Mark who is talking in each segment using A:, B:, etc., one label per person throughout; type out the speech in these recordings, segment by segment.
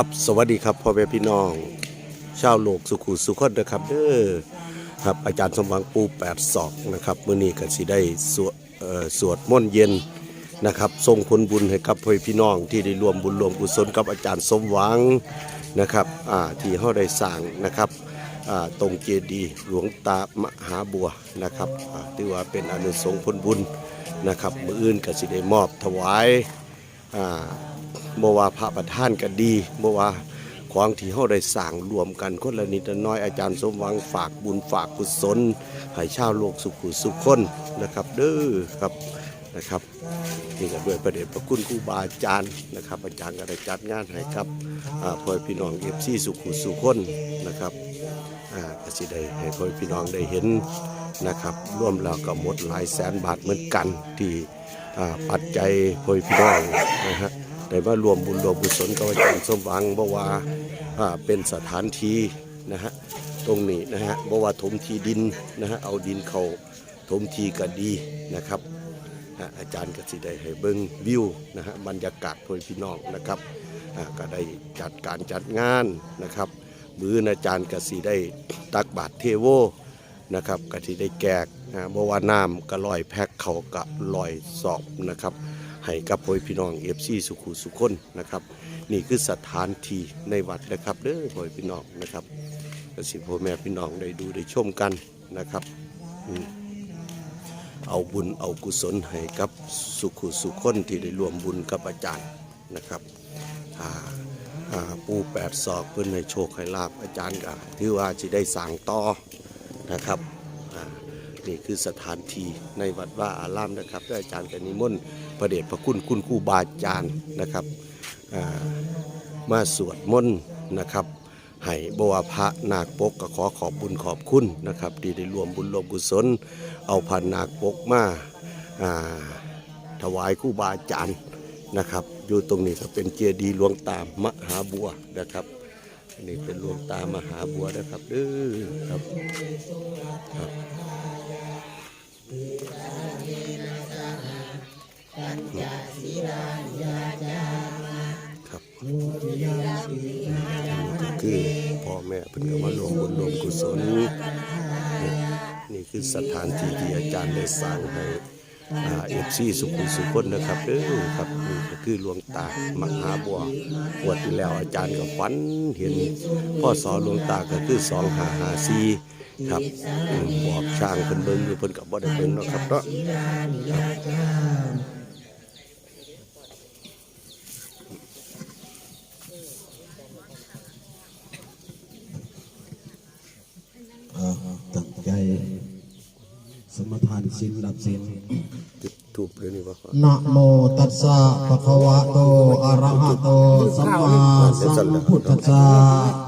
A: ครับสวัสดีครับพ่อแม่พี่น้อง ชาวโลกสุขุสุขคนนะครับเด้อครับอาจารย์สมหวังปูแปดศอกนะครับมื้อนี้ก็สิได้สวดสวดมนต์เย็นนะครับส่งผลบุญให้กับพ่อแม่พี่น้องที่ได้รวมบุญรวมกุศลกับอาจารย์สมหวังนะครับที่เฮาได้สร้างนะครับตรงเจดีย์หลวงตามหาบัวนะครับอ่าถือว่าเป็นอนุสงส์ผลบุญนะครับ มื้ออื่นก็สิได้มอบถวายอ่า บ่ว่าพระประธานก็ดีบ่ว่าของที่เฮาได้สร้างรวมกันคนละนิดละน้อยอาจารย์สมหวังฝากบุญฝากกุศลให้ชาวโลกสุขุสุขคนนะครับ เด้อครับนะครับนี่ก็ด้วยประเดชพระคุณครูบาอาจารย์นะครับอาจารย์ก็ได้จัดงานให้ครับอ่าพ่อพี่น้อง FC สุขุสุขคนนะครับอ่าก็สิได้ให้พ่อพี่น้องได้เห็นนะครับร่วมแล้วก็หมดหลายแสนบาทเหมือนกันที่อ่าปัจจัยพ่อพี่น้องนะฮะ ได้มารวมบุญรวมกุศลกับอาจารย์สมหวังบ่ว่าเป็นสถานที่นะฮะตรงนี้นะฮะบ่ว่าถมที่ดินนะฮะเอาดินเขาถมทีก็ดีนะครับอาจารย์กสิได้ให้เบิ่งวิวนะฮะบรรยากาศพ่อพี่น้องนะครับก็ได้จัดการจัดงานนะครับมืออาจารย์กสิได้ตักบาตรเทโวนะครับกสิได้แจกอ่าบ่ว่าน้ำก็ลอยแพ็คเขาก็ลอยสอบนะครับ ให้กับพ่อพี่น้องเอฟซีสุขุสุขคนนะครับ นี่คือสถานที่ในวัดนะครับเด้อพ่อพี่น้องนะครับกสิพ่อแม่พี่น้องได้ดูได้ชมกันนะครับ เอาบุญเอากุศลให้กับสุขุสุขคนที่ได้รวมบุญกับอาจารย์นะครับปูแปดศอกเพื่อนให้โชคให้ลาบอาจารย์ก็ถือว่าจะได้สั่งต่อนะครับ นี่คือสถานที่ในวัดว่าอารามนะครับและอาจารย์กนิมนต์พระเดชพระคุณคุณครูบาอาจารย์นะครับามาสวดมนต์นะครับให้บวพระนาคปกก็ขอขอบบุญขอบคุณนะครับที่ได้รวมบุญรวมกุศล เอาพันนาคปกมาาถวายครูบาอาจารย์นะครับ อยู่ตรงนี้ก็เป็นเจดีย์หลวงตามหาบัวนะครับอันนี้เป็นหลวงตามหาบัวนะครับเด้อครับ ที่ตา
B: ที่นาตาจัน
A: จา
B: ศิ
A: รับคือพ่อแม่เพิ่นก็มารวมบุญรวมกุศลนี่คือสถานที่ที่อาจารย์ได้สร้างให้เอฟซีสุขุมสุขคนนะครับเออครับนี่ก็คือหลวงตามหาบัวปวดที่แล้วอาจารย์ก็ฝันเห็นพ่อสอนหลวงตาก็คือสองหาหาซี ครับอืมบอกช่างเพิ่นเบิ่งอยู่เพิ่นก็บ่ได้เบิ่งเนาะครับเนาะ
C: อ่าตั้งใจสมทานศีลดับศีล
A: จุดทูบเลยนี่บ่ครับ
C: นะโมตัสสะภะคะวะโตอะระหะโตสัมมาสัมพุทธัสสะ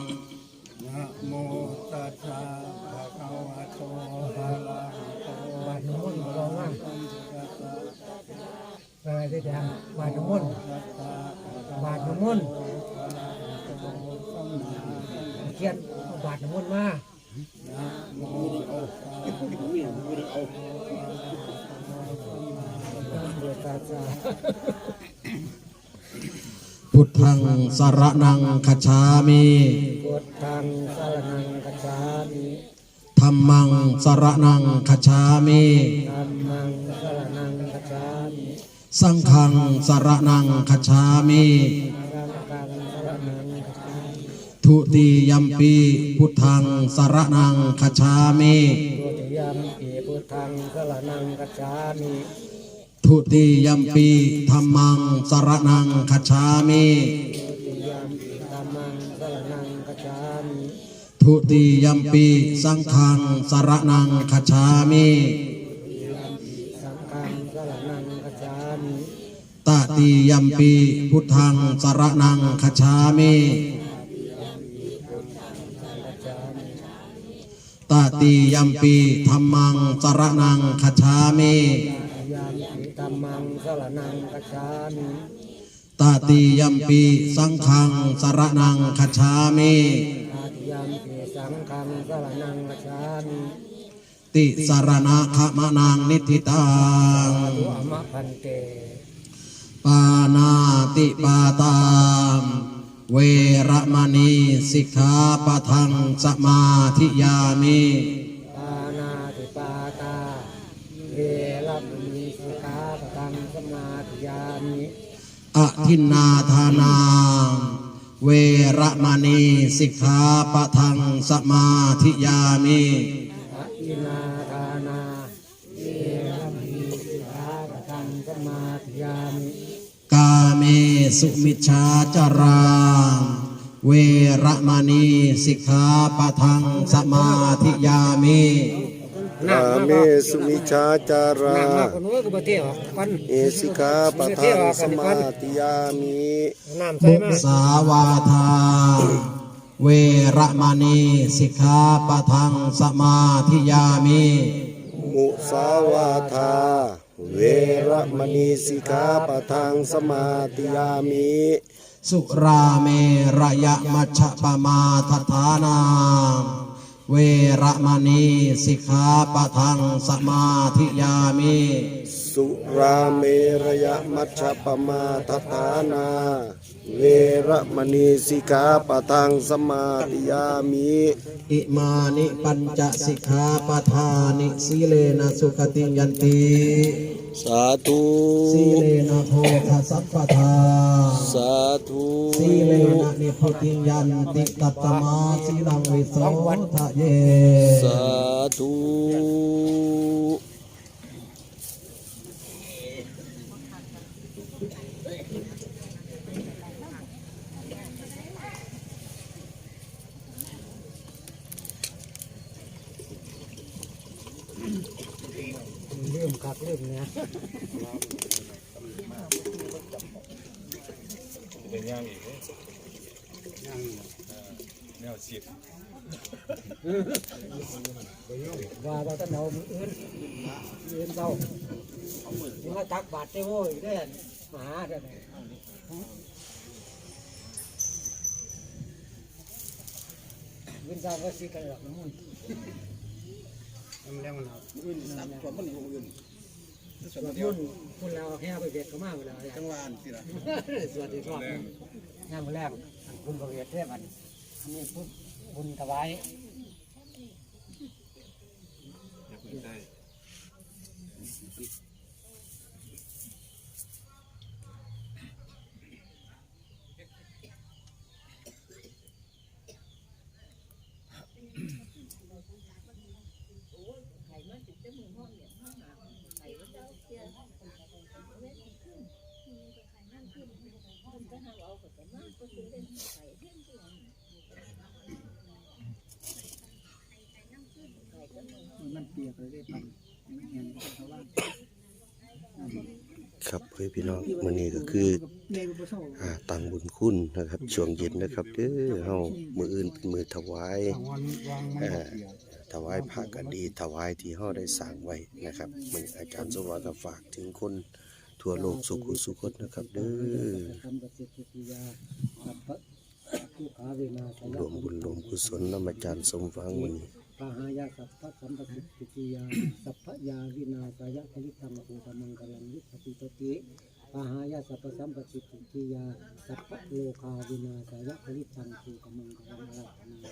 B: ะ
C: พุทธังสารนังคัจฉามิ
B: พุทธังสรณังกัจฉามิ
C: ธรรมังสารนังคัจฉามิ
B: ธัมมังสรณังกัจฉามิ
C: สังฆังสารนังคัจฉามิ
B: สังฆังสรณังกัจฉามิ
C: ทุติยัมปีพุทธังสารนังคัจฉามิ
B: ตุติยมปีพุทธังสรณังกัจฉามิ
C: ทุติยัมปีธรรมังสารนังคัจฉามิ
B: ตุติยมปีธัมมังสรณังกัจฉามิ
C: ทุติยัมปีสังฆังสารนังคัจฉามิ
B: สังฆังสรณังกัจฉามิ
C: ตติยัมปีพุทธังสารนังคัจฉามิ
B: กัจฉามิ
C: ตติยัมปีธรรมังสารนังคัจฉามิ
B: มปีธัมมังสรณังกัจฉามิ
C: ตตติยัมปีสังฆังสรนังคัจฉามิ
B: ตาติยามปิสังฆังสรนังกัจฉามิ
C: ติสารณะขมนังนิธิตัง
B: ตุอมะพันเต
C: ปานาติปาตามเวระมณีสิกขาปะทังสมาธิยามิ อทินนาทานา เวระมณีสิกขาปะทังสมาธิยามิ
B: อะอินาทานาเวรมณีสิกขาปะทังสมาธิยามิ
C: กาเมสุมิชฌาจาราเวระมณีสิกขาปะทังสมาธิยามิ
A: กา เมสุมิชาจารา
B: น้ำมากกว่านู้นก็บ่เที่ยวกัน
A: เอสิกขาปะทังสมาธิยามิ
B: น้ำใส่
C: มุ
B: มา
C: สาวาทา เวระมณีสิกขาปะทังสมาธิยามิ
A: มุสาวาทา เวระมณีสิกขาปะทังสมาธิยามิ
C: สุราเมระยะมัชฌปมาทฐานา เวรมณีสิกขาปะทังสมาธิยามิ
A: สุราเมรยมัชฌปมาทฐานา เวระมณีสิกขาปะทังสมาธิยามิ
C: อิมานิปัญจสิกขาปทานิสีเลนะสุขติยันติ
A: สาธุ
C: สีเลนะโพคสัพพทา
A: สาธุ
C: สีเลนะนิพุติยันติตัตตมาสีลังวิโสทะเย
A: สาธุ
B: เริ่มคักเริ่มเนี่ยว่าเราจะเอามืออื่นมืออื่นเรานี่มาตักบาตรเจ้าโว้ยได้หมาได้ไหมวินซาก็สิกันหรอกน้ำมัน มันแล้วมันเอาวินสับกว่ามันหนึ่งอื่นสวนยุ่นคุณเราแค่ไปเบียดเขามากเวลาจังหวะสิละสวัสดีครับงานมาแรกคุณประเวียดเทพอันอันนี้ปุ๊บบุญถวาย มันเปียกเลยได้ปันเห็นเขาว่า
A: ครับเพื่อพี่น้องมื้อนี้ก็คืออ่าตังบุญคุณนะครับ ช่วงเย็นนะครับเด้อเฮามืออื่นเป็นมือถวายอ่อถวายพระก็ดีถวายที่เฮาได้สร้างไว้นะครับมื้ออาจารย์สวัสดิ์ก็ฝากถึงคน ทั่วโลกสุขุสุขคนะครับเด้อ
B: ระสิทธิยาสัพพะผู้ขาเวนาส
A: รวมบุญรวมกุศลนำอาจารย์สมฟังมื้อนี้
B: ปหายาสัพพะสัมปสิทธิยาสัพพะยาวินาสายะคลิตังภูตมังกลังยุทธิตติปหายาสัพพะสัมปสิทธิยาสัพพะโลคาวินาสายะคลิตังภูตมังกลังอาราธน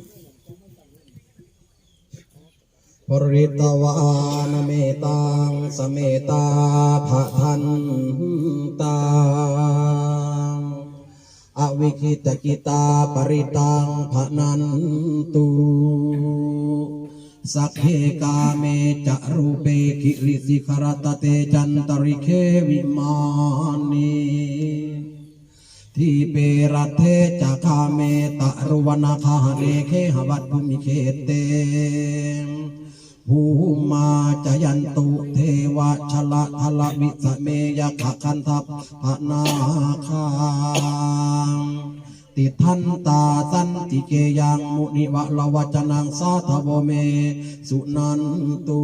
B: า
C: ปริตวานเมตังสเมตาภะทันตังอวิคิตกิตาปริตังภะนันตุสักเคกาเมจะรูเปกิริสิขรตเตจันตริเควิมานีทีเปรตเทจคาเมตะรุวนาคาเนเคหวัตภุมิเคเต ภูมาจยันตุเทวะชละทละวิสเมยขะคันทัพพนาคางติทันตาสันติเกยังมุนิวะละวจนังสาทโวเม สุนันตุ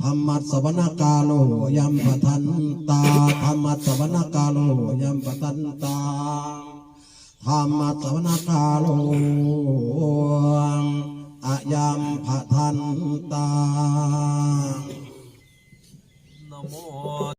C: ธรรมัสวนกาโลยัมปทันตาธรรมัสวนกาโลยัมปทันตาธรรมัสวนกาโล อะยัมปทันตา
D: นะโม